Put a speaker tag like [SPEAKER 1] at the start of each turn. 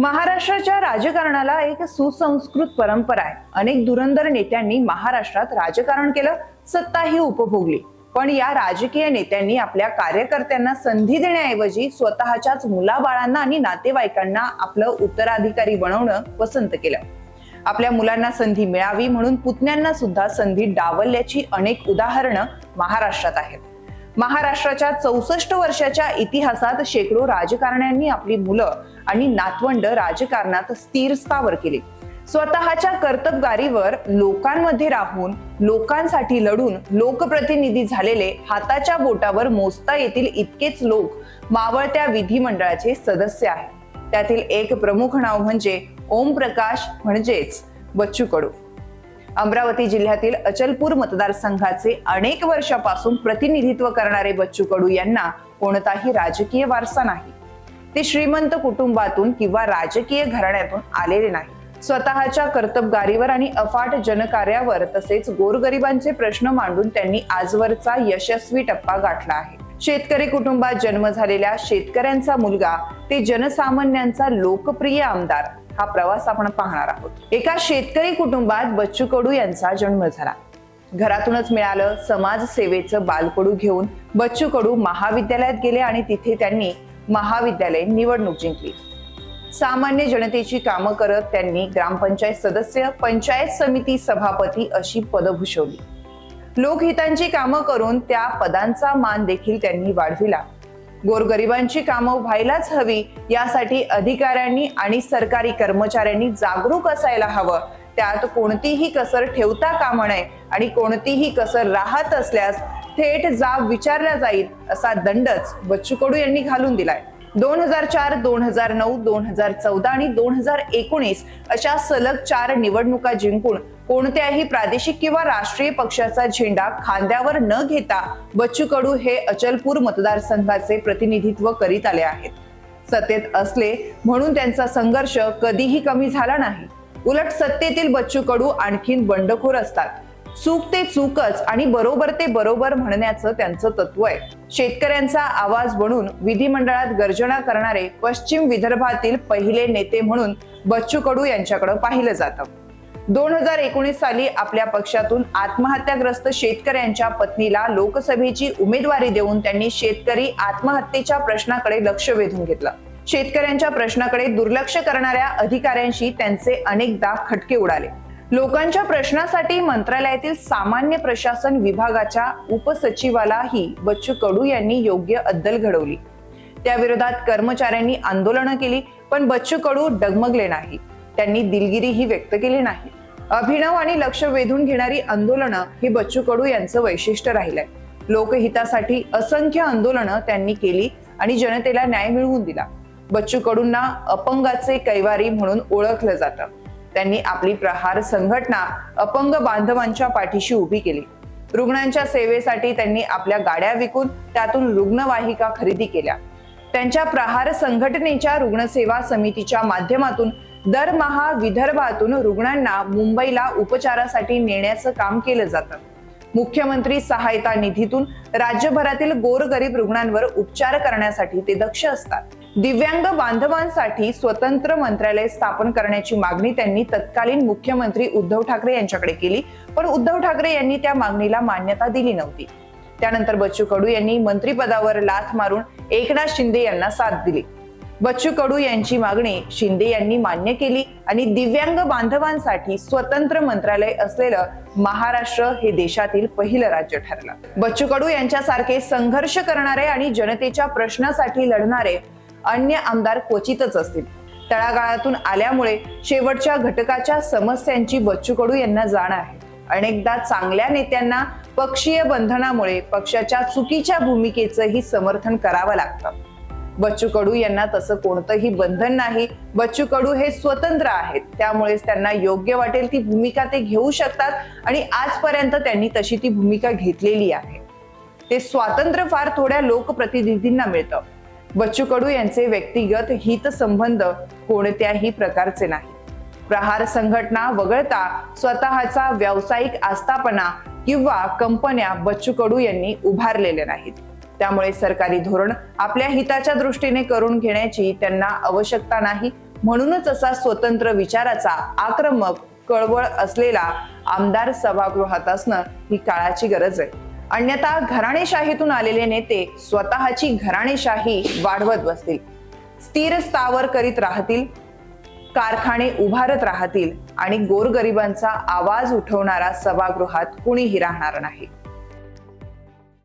[SPEAKER 1] महाराष्ट्राच्या राजकारणाला एक सुसंस्कृत परंपरा आहे. अनेक धुरंधर नेत्यांनी महाराष्ट्रात राजकारण केलं सत्ताही उपभोगली. पण या राजकीय नेत्यांनी आपल्या कार्यकर्त्यांना संधी देण्याऐवजी स्वतःच्याच मुलाबाळांना आणि नातेवाईकांना आपलं उत्तराधिकारी बनवणं पसंत केलं. आपल्या मुलांना संधी मिळावी म्हणून पुतण्यांना सुद्धा संधी डावलल्याची अनेक उदाहरणं महाराष्ट्रात आहेत. महाराष्ट्राच्या चौसष्ट वर्षाच्या इतिहासात शेकडो राजकारण्यांनी आपली मुलं आणि नातवंड राजकारणात स्थिर स्थावर केली. स्वतःच्या कर्तबगारीवर लोकांमध्ये राहून लोकांसाठी लढून लोकप्रतिनिधी झालेले हाताच्या बोटावर मोजता येतील इतकेच लोक मावळत्या विधिमंडळाचे सदस्य आहेत. त्यातील एक प्रमुख नाव म्हणजे ओम प्रकाश म्हणजेच बच्चू कडू अमरावती जिल्ह्यातील अचलपूर मतदारसंघाचे अनेक वर्षापासून प्रतिनिधित्व करणारे बच्चू कडू यांना कोणताही राजकीय वारसा नाही. ते श्रीमंत कुटुंबातून किंवा राजकीय घराण्यातून आलेले नाही. स्वतःच्या कर्तबगारीवर आणि अफाट जनकार्यावर तसेच गोरगरिबांचे प्रश्न मांडून त्यांनी आजवरचा यशस्वी टप्पा गाठला आहे. शेतकरी कुटुंबात जन्म झालेल्या शेतकऱ्यांचा मुलगा ते जनसामान्यांचा लोकप्रिय आमदार हा प्रवास आपण पाहणार आहोत. एका शेतकरी कुटुंबात बच्चू कडू यांचा जन्म झाला. घरातूनच मिळालं समाजसेवेचं बालकडू घेऊन बच्चू कडू महाविद्यालयात गेले आणि तिथे त्यांनी महाविद्यालय निवडणूक जिंकली. सामान्य जनतेची कामं करत त्यांनी ग्रामपंचायत सदस्य पंचायत समिती सभापती अशी पदं भूषवली. लोकहितांची कामं करून त्या पदांचा मान देखील त्यांनी वाढविला. गोरगरिबांची कामं व्हायलाच हवी यासाठी अधिकाऱ्यांनी आणि सरकारी कर्मचाऱ्यांनी जागरूक असायला हवं. त्यात कोणतीही कसर ठेवता कामा नये आणि कोणतीही कसर राहत असल्यास थेट जाब विचारला जाईल असा दंडच बच्चू कडू यांनी घालून दिलाय. दोन हजार चार दोन हजार नऊ दोन हजार चौदा आणि दोन हजार एकोणीस अशा सलग चार निवडणुका जिंकून कोणत्याही प्रादेशिक किंवा राष्ट्रीय पक्षाचा झेंडा खांद्यावर न घेता बच्चू कडू हे अचलपूर मतदारसंघाचे प्रतिनिधित्व करीत आले आहेत. सत्तेत असले म्हणून त्यांचा संघर्ष कधीही कमी झाला नाही. उलट सत्तेतील बच्चू कडू आणखीन बंडखोर असतात. चूक ते चूकच आणि बरोबर ते बरोबर म्हणण्याचं त्यांचं तत्व आहे. शेतकऱ्यांचा आवाज बनून विधिमंडळात गर्जना करणारे पश्चिम विदर्भातील पहिले नेते म्हणून बच्चू कडू यांच्याकडे पाहिलं जातं. दोन हजार एकोणीस साली आपल्या पक्षातून आत्महत्याग्रस्त शेतकऱ्यांच्या पत्नीला लोकसभेची उमेदवारी देऊन त्यांनी शेतकरी आत्महत्येच्या प्रश्नाकडे लक्ष वेधून घेतलं. शेतकऱ्यांच्या प्रश्नाकडे दुर्लक्ष करणाऱ्या अधिकाऱ्यांशी त्यांचे अनेकदा खटके उडाले. लोकांच्या प्रश्नासाठी मंत्रालयातील सामान्य प्रशासन विभागाच्या उपसचिवालाही बच्चू कडू यांनी योग्य अद्दल घडवली. त्याविरोधात कर्मचाऱ्यांनी आंदोलनं केली पण बच्चू कडू डगमगले नाही. त्यांनी दिलगिरीही व्यक्त केली नाही. अभिनव आणि लक्ष वेधून घेणारी आंदोलनं ही बच्चू कडू यांचं वैशिष्ट्य राहिलंय. लोकहितासाठी असंख्य आंदोलनं त्यांनी केली आणि जनतेला न्याय मिळवून दिला. बच्चू कडूंना अपंगाचे कैवारी म्हणून ओळखलं जातं. त्यांनी आपली प्रहार संघटना अपंग बांधवांच्या पाठीशी उभी केली. रुग्णांच्या सेवेसाठी त्यांनी आपल्या गाड्या विकून त्यातून रुग्णवाहिका खरेदी केल्या. त्यांच्या प्रहार संघटनेच्या रुग्णसेवा समितीच्या माध्यमातून दरमहा विदर्भातून रुग्णांना मुंबईला उपचारासाठी नेण्याचं काम केलं जातं. मुख्यमंत्री सहायता निधीतून राज्यभरातील गोरगरीब रुग्णांवर उपचार करण्यासाठी ते दक्ष असतात. दिव्यांग बांधवांसाठी स्वतंत्र मंत्रालय स्थापन करण्याची मागणी त्यांनी तत्कालीन मुख्यमंत्री उद्धव ठाकरे यांच्याकडे केली. पण उद्धव ठाकरे यांनी त्या मागणीला मान्यता दिली नव्हती. त्यानंतर बच्चू कडू यांनी मंत्रीपदावर लाथ मारून एकनाथ शिंदे यांना साथ दिली. बच्चू कडू यांची मागणी शिंदे यांनी मान्य केली आणि दिव्यांग बांधवांसाठी स्वतंत्र मंत्रालय असलेलं महाराष्ट्र हे देशातील पहिलं राज्य ठरलं. बच्चू कडू यांच्यासारखे संघर्ष करणारे आणि जनतेच्या प्रश्नासाठी लढणारे अन्य आमदार क्वचितच असतील. तळागाळातून आल्यामुळे शेवटच्या घटकाच्या समस्यांची बच्चू कडू यांना जाण आहे. अनेकदा चांगल्या नेत्यांना पक्षीय बंधनामुळे पक्षाच्या चुकीच्या भूमिकेचंही समर्थन करावं लागतं. बच्चू कडू यांना तसं कोणतंही बंधन नाही. बच्चू कडू हे स्वतंत्र आहेत. त्यामुळेच त्यांना योग्य वाटेल ती भूमिका ते घेऊ शकतात आणि आजपर्यंत त्यांनी तशी ती भूमिका घेतलेली आहे. ते स्वातंत्र्य फार थोड्या लोकप्रतिनिधींना मिळतं. बच्चू कडू यांचे व्यक्तिगत हितसंबंध कोणत्याही प्रकारचे नाही. प्रहार संघटना वगळता स्वतःचा व्यावसायिक आस्थापना किंवा कंपन्या बच्चू कडू यांनी उभारलेल्या नाहीत. त्यामुळे सरकारी धोरण आपल्या हिताच्या दृष्टीने करून घेण्याची त्यांना आवश्यकता नाही. म्हणूनच असा स्वतंत्र विचाराचा आक्रमक कळवळ असलेला आमदार सभागृहात असणं ही काळाची गरज आहे. अन्यथा घराणेशाहीतून आलेले नेते स्वतःची घराणेशाही वाढवत बसतील. स्थिर स्थावर करीत राहतील कारखाने उभारत राहतील आणि गोरगरिबांचा आवाज उठवणारा सभागृहात कुणीही राहणार नाही.